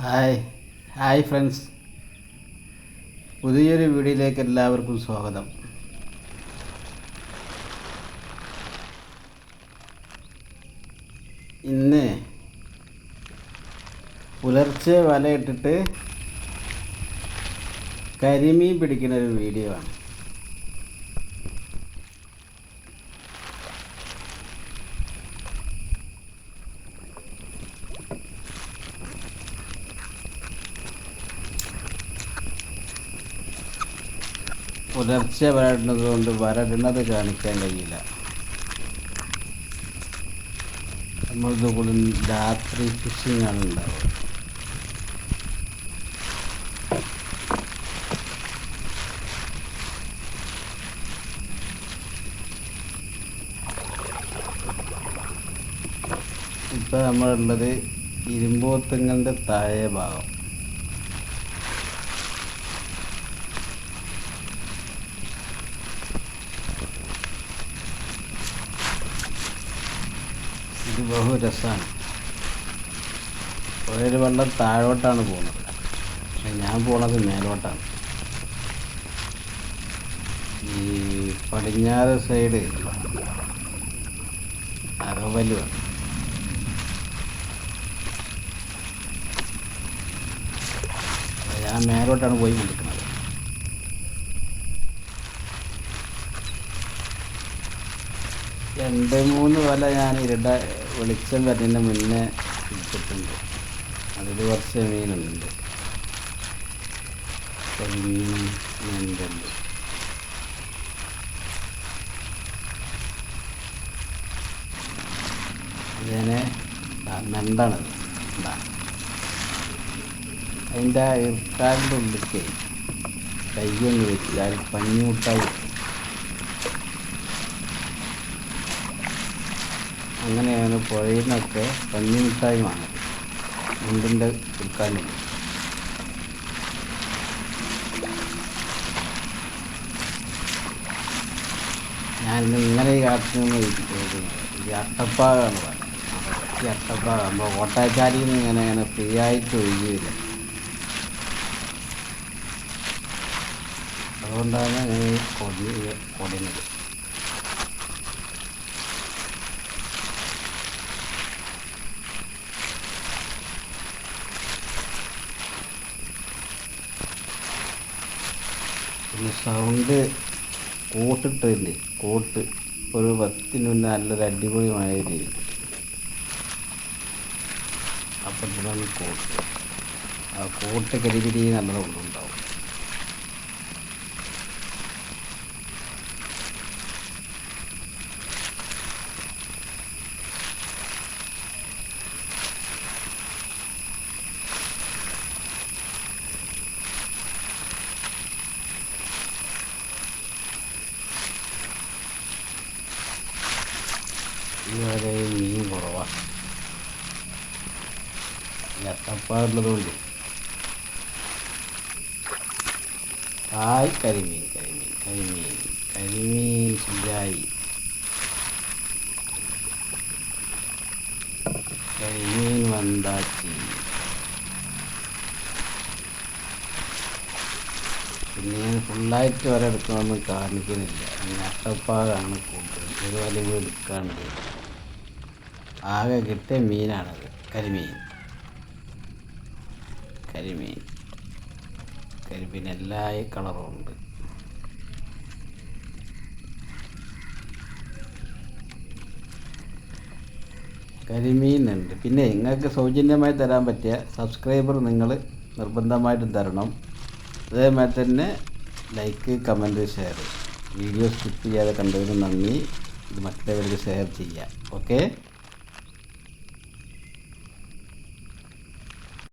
Hi. Hi friends. പുതിയൊരു വീഡിയോയിലേക്ക് എല്ലാവർക്കും സ്വാഗതം. ഇന്ന് പുലർച്ചെ വലയിട്ടിട്ട് കരിമീൻ പിടിക്കുന്ന ഒരു വീഡിയോ ആണ്. പുലർച്ചെ വരടുന്നത് കൊണ്ട് വരടുന്നത് കാണിക്കാൻ കഴിയില്ല. നമ്മളിത് കൂടുതൽ രാത്രി ഫിഷിംഗ് ആണ് ഉണ്ടാവുക. ഇപ്പം നമ്മളുള്ളത് ഇരുമ്പോത്തുങ്ങളുടെ താഴെ ഭാഗം. ബഹു രസമാണ് ഒരു വെള്ളം താഴോട്ടാണ് പോകുന്നത് പക്ഷെ ഞാൻ പോണത് മേലോട്ടാണ്. ഈ പടിഞ്ഞാറ് സൈഡ് അറവലുവാണ് ഞാൻ മേലോട്ടാണ് പോയി കൊടുക്കുന്നത് രണ്ട് മൂന്ന് വല ഞാൻ ഇരട്ട വെളിച്ചം വരുന്നതിന് മുന്നേ പിടിച്ചിട്ടുണ്ട് അതിൽ കുറച്ച് മീനുണ്ട്. കരിമീൻ ഞണ്ടുണ്ട് ഇതിനെ മെണ്ടാണത് അതിന്റെ ഇർക്കാലിന്റെ ഉള്ളിലേക്ക് കയ്യൊന്ന് വെച്ചാൽ പഞ്ഞിമുട്ടായി. അങ്ങനെയാണ് പുഴയിൽ നിന്നൊക്കെ പഞ്ഞിമിഠായി വാങ്ങുന്നത്. മുണ്ടിന്റെ വിൽക്കാനും ഞാൻ ഇങ്ങനെ ഈ കാട്ടിൽ നിന്ന് ഈ അട്ടപ്പാകാണ് പറയുന്നത് ഈ അട്ടപ്പാക നമ്മൾ ഓട്ടാച്ചാരിയിൽ നിന്ന് ഇങ്ങനെ ഇങ്ങനെ ഫ്രീ ആയിട്ട് ഒഴുകിയില്ല അതുകൊണ്ടാണ് ഞാൻ ഈ കൊടി കൊടിഞ്ഞത് പിന്നെ സൗണ്ട് കോട്ടിട്ടില്ലേ കോട്ട്. ഒരു പത്തിന് മുന്നേ നല്ലൊരു അടിപൊളി മാതിരി അപ്പം ഇതാണ് കോട്ട്. ആ കോട്ട് കരിപിരി നല്ല ഇതുവരെ മീൻ കുറവാണ് ഞത്തപ്പാടുള്ളതുകൊണ്ട് ഹായ് കരിമീൻ കരിമീൻ കരിമീൻ കരിമീൻ ശരിയായി കരിമീൻ വന്താച്ചി. പിന്നെ ഫുള്ളായിട്ട് വരെ എടുക്കണമെന്ന് കാണിക്കുന്നില്ല. ഞത്തപ്പാടാണ് കൂടുതൽ ഒരു വലിവ് എടുക്കാണ്ട്. ആകെ കിട്ടിയ മീനാണത്. കരിമീൻ. കരിമീൻ. കരിമീൻ എല്ലാ കളറും ഉണ്ട്. കരിമീൻ ഉണ്ട് പിന്നെ നിങ്ങൾക്ക് സൗജന്യമായി തരാൻ പറ്റിയ സബ്സ്ക്രൈബർ നിങ്ങൾ നിർബന്ധമായിട്ടും തരണം. അതേമാതിരി തന്നെ like comment share video skip ചെയ്യാതെ കണ്ടതിന് നന്ദി. ഇത് മറ്റുള്ളവർക്ക് ഷെയർ ചെയ്യാം. ഓക്കെ